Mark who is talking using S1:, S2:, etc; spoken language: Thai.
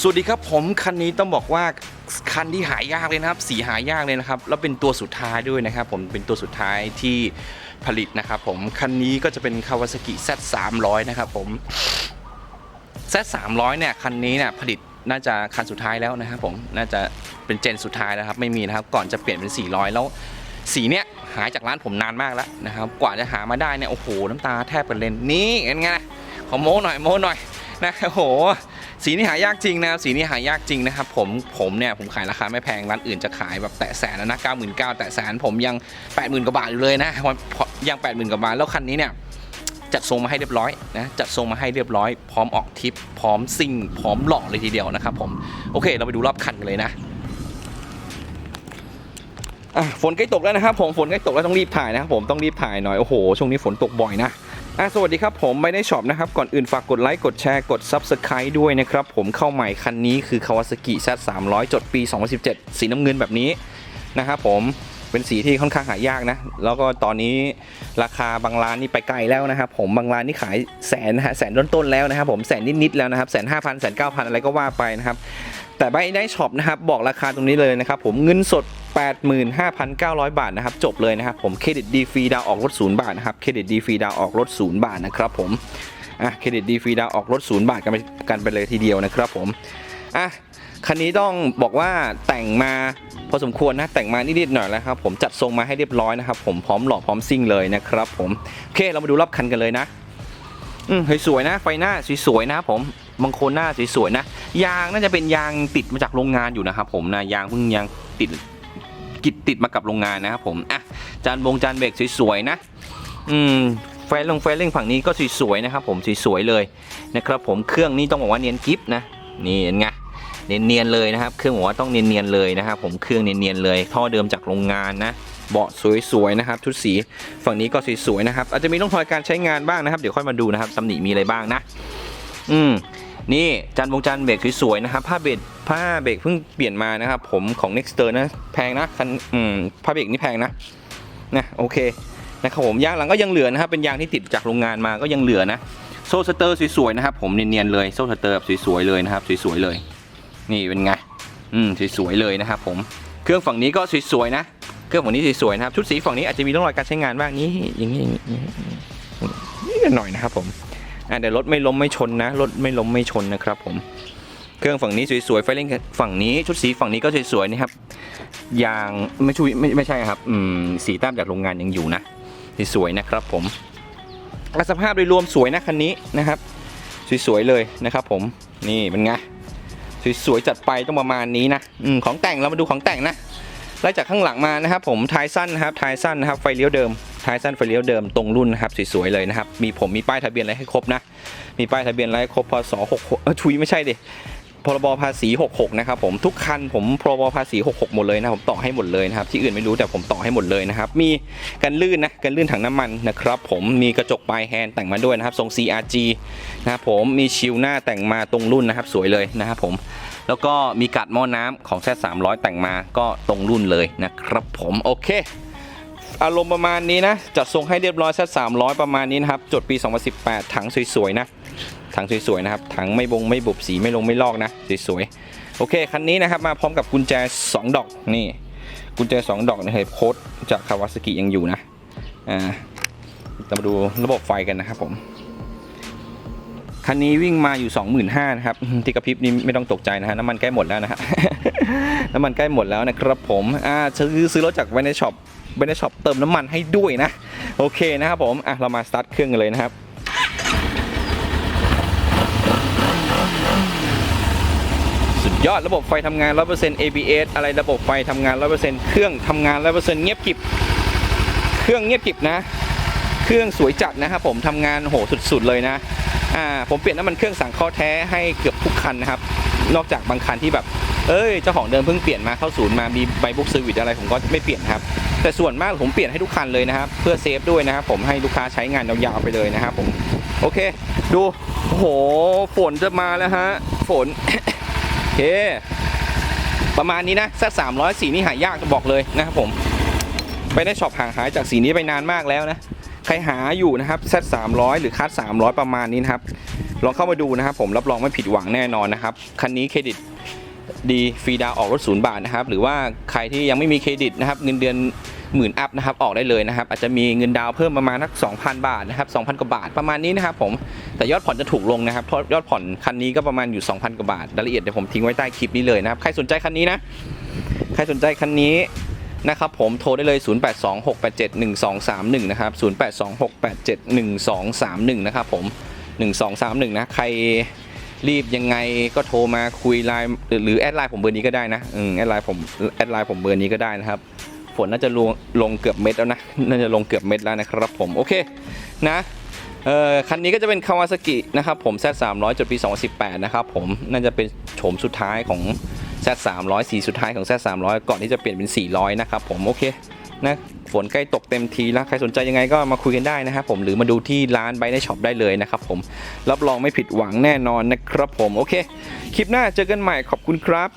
S1: สวัสดีครับผมคันนี้ต้องบอกว่าคันที่หายากเลยนะครับ สีหายากเลยนะครับ แล้วเป็นตัวสุดท้ายด้วยนะครับ ผมเป็นตัวสุดท้ายที่ผลิตนะครับผมคันนี้ก็จะเป็น Kawasaki Z 300 นะครับผม Z 300 เนี่ยคันนี้เนี่ยผลิตน่าจะคันสุดท้ายแล้วนะครับผมน่าจะเป็นเจนสุดท้ายแล้วครับ ไม่มีนะครับก่อนจะเปลี่ยนเป็น 400 แล้วสีเนี้ยหายจากร้านผมนานมากแล้วนะครับ กว่าจะหามาได้เนี่ยโอ้โหน้ำตาแทบเป็นเลนนี่เห็นไงขอโม้หน่อยโม้หน่อยนะโอ้โห สีนี้หายากจริงนะครับสีนี้หายากจริงนะครับผมผมเนี่ยผมขายราคาไม่แพงร้านอื่นจะขายแบบแตะแสนแล้วนะเก้าหมื่นเก้าแตะแสนผมยังแปดหมื่นกว่าบาทอยู่เลยนะยังแปดหมื่นกว่าบาทแล้วคันนี้เนี่ยจัดทรงมาให้เรียบร้อยนะจัดทรงมาให้เรียบร้อย พร้อมออกทริป พร้อมซิ่ง พร้อมหล่อเลยทีเดียวนะครับผมโอเค เราไปดูรอบคันกันเลยนะฝนใกล้ตกแล้วนะครับผมฝนใกล้ตกแล้วต้องรีบถ่ายนะครับผมต้องรีบถ่ายหน่อยโอ้โหช่วงนี้ฝนตกบ่อยนะ อะสวัสดีครับผมไม่ได้ช็อปนะครับ ก่อนอื่นฝากกดไลค์ กดแชร์ กด Subscribe ด้วยนะครับ ผมเข้าใหม่คันนี้คือ Kawasaki Z 300 จดปี 2017 สีน้ำเงินแบบนี้นะครับผมเป็นสีที่ค่อนข้างหายากนะ แล้วก็ตอนนี้ราคาบางร้านนี่ไปไกลแล้วนะครับผมบางร้านนี่ขายแสนนะฮะแสนต้นๆแล้วนะครับผมแสนนิดๆแล้วนะครับแสนห้าพันแสนเก้าพันอะไรก็ว่าไปนะครับแต่ใบได้ช็อปนะครับบอกราคาตรงนี้เลยนะครับผมเงินสด 85,900 บาทนะครับจบเลยนะครับผมเครดิตดีฟรีดาวออกรถศูนย์บาทนะครับเครดิตดีฟรีดาวออกรถศูนย์บาทนะครับผมอะเครดิตดีฟรีดาวออกรถศูนย์บาทกันไปกันไปเลยทีเดียวนะครับผมอะคันนี้ต้องบอกว่าแต่งมาพอสมควรนะแต่งมานิดๆหน่อยแล้วครับผมจัดทรงมาให้เรียบร้อยนะครับผมพร้อมหล่อพร้อมซิ่งเลยนะครับผมโอเคเรามาดูรอบคันกันเลยนะอืมสวยๆนะไฟหน้าสวยๆนะผมบางคนหน้าสวยๆนะ ยางน่าจะเป็นยางติดมาจากโรงงานอยู่นะครับผมนะยางเพิ่งยางติด กิดติดมากับโรงงานนะครับผมอะจานบงจานเบรกสวยๆนะ อืมไฟลงไฟเร่งฝั่งนี้ก็สวยๆนะครับผมสวยๆเลยนะครับผมเครื่องนี้ต้องบอกว่าเนียนกิฟนะนี่เห็นไงเนียนๆเลยนะครับ เครื่องบอกว่าต้องเนียนๆเลยนะครับผมเครื่องเนียนๆเลยท่อเดิมจากโรงงานนะเบาะสวยๆนะครับชุดสีฝั่งนี้ก็สวยๆนะครับ อาจจะมีร่องรอยการใช้งานบ้างนะครับ เดี๋ยวค่อยมาดูนะครับตำหนิมีอะไรบ้างนะ อืม นี่จานวงจานเบรกสวยๆนะครับผ้าเบรกผ้าเบรกเพิ่งเปลี่ยนมานะครับผมของ Nexter นะแพงนะคันอืมผ้าเบรกนี่แพงนะนะโอเคนะครับผมยางหลังก็ยังเหลือนะครับเป็นยางที่ติดจากโรงงานมาก็ยังเหลือนะโซ่สเตอร์สวยๆนะครับผมเนียนๆเลยโซ่สเตอร์แบบสวยๆเลยนะครับสวยๆเลย นี่เป็นไงอืมสวยๆเลยนะครับผมเครื่องฝั่งนี้ก็สวยๆนะเครื่องฝั่งนี้สวยๆนะครับชุดสีฝั่งนี้อาจจะมีร่องรอยการใช้งานบ้างนี่อย่างนี้อย่างนี้อย่างนี้นี่หน่อยนะครับผมอ แต่รถไม่ล้มไม่ชนนะ รถไม่ล้มไม่ชนนะครับผม เครื่องฝั่งนี้สวยๆ ไฟเล่นฝั่งนี้ชุดสีฝั่งนี้ก็สวยๆนะครับ ยางไม่ช่วยไม่ไม่ใช่ครับ อืม สีแต้มจากโรงงานยังอยู่นะ สวยๆนะครับผมสภาพโดยรวมสวยนะคันนี้นะครับ สวยๆเลยนะครับผม นี่เป็นไง สวยๆจัดไปต้องประมาณนี้นะอมของแต่งเรามาดูของแต่งนะ ไล่จากข้างหลังมานะครับผมท้ายสั้นนะครับท้ายสั้นนะครับไฟเลี้ยวเดิมท้ายสั้นไฟเลี้ยวเดิมตรงรุ่นนะครับสวยๆเลยนะครับมีผมมีป้ายทะเบียนอะไรให้ครบนะมีป้ายทะเบียนอะไรให้ครบพศ6เออชุยไม่ใช่ดิพรบภาษี 66 นะครับผมทุกคันผมพรบภาษี 66 หมดเลยนะผมต่อให้หมดเลยนะครับที่อื่นไม่รู้แต่ผมต่อให้หมดเลยนะครับมีกันลื่นนะกันลื่นถังน้ำมันนะครับผมมีกระจกปลายแฮนด์แต่งมาด้วยนะครับทรง CRG นะครับผมมีชิลหน้าแต่งมาตรงรุ่นนะครับสวยเลยนะครับผม แล้วก็มีกัดหม้อน้ำของแซ300 แต่งมาก็ตรงรุ่นเลยนะครับผมโอเค อารมณ์ประมาณนี้นะ จัดทรงให้เรียบร้อยสัก300 ประมาณนี้นะครับ จดปี 2018 ถังสวยๆนะถังสวยๆนะครับถังไม่บงไม่บุบสีไม่ลงไม่ลอกนะสวยๆโอเคคันนี้นะครับมาพร้อมกับกุญแจ 2 ดอกนี่กุญแจ 2 ดอกนะครับโค้ดจากคาวาซากิยังอยู่นะอ่าเรามาดูระบบไฟกันนะครับผม คันนี้วิ่งมาอยู่ 25,000นะครับที่กระพริบนี่ไม่ต้องตกใจนะฮะน้ำมันใกล้หมดแล้วนะฮะน้ำมันใกล้หมดแล้วนะครับผมอ่าซื้อซื้อรถจากไวในช็อปไวในช็อปเติมน้ำมันให้ด้วยนะ โอเคนะครับผมอะเรามาสตาร์ทเครื่องกันเลยนะครับสุดยอดระบบไฟทำงาน 100% ABS อะไรระบบไฟทำงาน 100%เครื่องทำงาน 100%เงียบกริบ เครื่องเงียบกริบนะ เครื่องสวยจัดนะครับผมทำงานโหสุดๆเลยนะ ผมเปลี่ยนน้ำมันเครื่องสั่งข้อแท้ให้เกือบทุกคันนะครับ นอกจากบางคันที่แบบเอ้ยเจ้าของเดิมเพิ่งเปลี่ยนมาเข้าศูนย์มามีใบบุ๊กเซอร์วิสอะไรผมก็ไม่เปลี่ยนครับ แต่ส่วนมากผมเปลี่ยนให้ทุกคันเลยนะครับ เพื่อเซฟด้วยนะครับผมให้ลูกค้าใช้งานยาวๆไปเลยนะครับผมโอเค ดูโอ้โหฝนจะมาแล้วฮะฝนโอเค ประมาณนี้นะสักสามร้อยสีนี่หายากจะบอกเลยนะครับผม ไปได้ช็อปห่างหายจากสีนี้ไปนานมากแล้วนะ ใครหาอยู่นะครับ Z 300หรือคัส300 ประมาณนี้นะครับ ลองเข้ามาดูนะครับผมรับรองไม่ผิดหวังแน่นอนนะครับ คันนี้เครดิตดีฟรีดาวออกรถศูนย์บาทนะครับ หรือว่าใครที่ยังไม่มีเครดิตนะครับ เงินเดือนหมื่นอัพนะครับออกได้เลยนะครับ อาจจะมีเงินดาวเพิ่มประมาณสัก2,000 บาทนะครับ2,000 กว่าบาทประมาณนี้นะครับผมแต่ยอดผ่อนจะถูกลงนะครับเพราะยอดผ่อนคันนี้ก็ประมาณอยู่ 2,000 กว่าบาทรายละเอียดเดี๋ยวผมทิ้งไว้ใต้คลิปนี้เลยนะครับใครสนใจคันนี้นะใครสนใจคันนี้ นะครับผมโทรได้เลย 0826871231 นะครับ 0826871231 นะครับผม 1231 นะ ใครรีบยังไงก็โทรมาคุยไลน์หรือแอดไลน์ผมเบอร์นี้ก็ได้นะอืมแอดไลน์ผมแอดไลน์ผมเบอร์นี้ก็ได้นะครับ ฝนน่าจะลงลงเกือบเม็ดแล้วนะ น่าจะลงเกือบเม็ดแล้วนะครับผม โอเคนะเอ่อคันนี้ก็จะเป็นคาวาซากินะครับผม Z 3 0 0 จดปี 2018 นะครับผม น่าจะเป็นโฉมสุดท้ายของ Z 3 0 0สีสุดท้ายของ Z 3 0 0ก่อนที่จะเปลี่ยนเป็น 400 นะครับผมโอเคนะฝนใกล้ตกเต็มทีแล้วใครสนใจยังไงก็มาคุยกันได้นะครับผมหรือมาดูที่ร้านไบในช็อปได้เลยนะครับผมรับรองไม่ผิดหวังแน่นอนนะครับผมโอเค คลิปหน้าเจอกันใหม่ขอบคุณครับ